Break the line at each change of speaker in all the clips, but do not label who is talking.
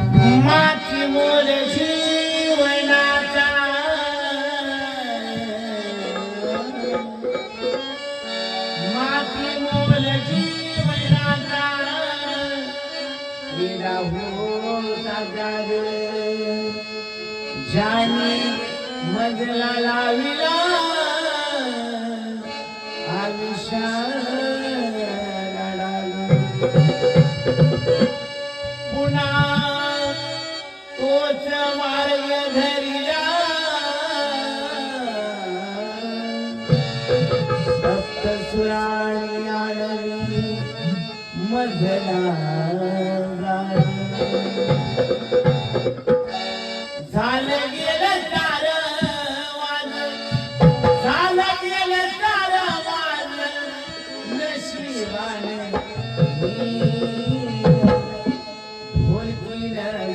माती मोल जीवनाचा माती मोल जीवनाचा विडा होता जाग ज्याने मजला लाविला.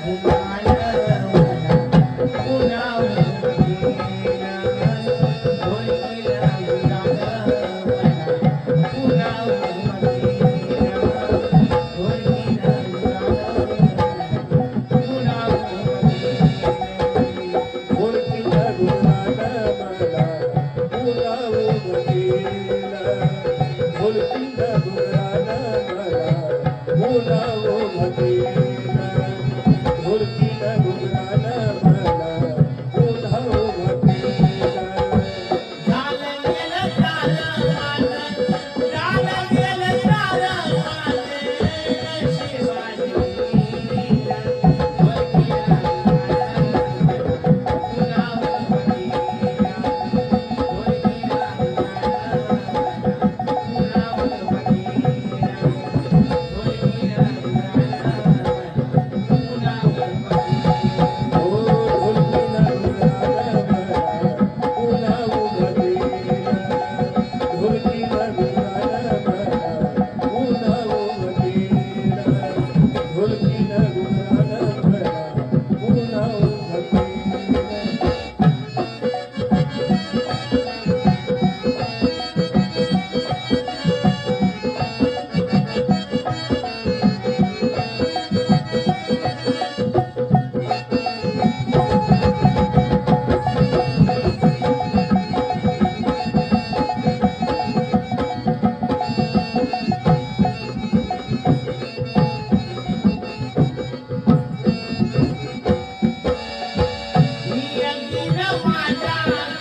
ভূমি Mata.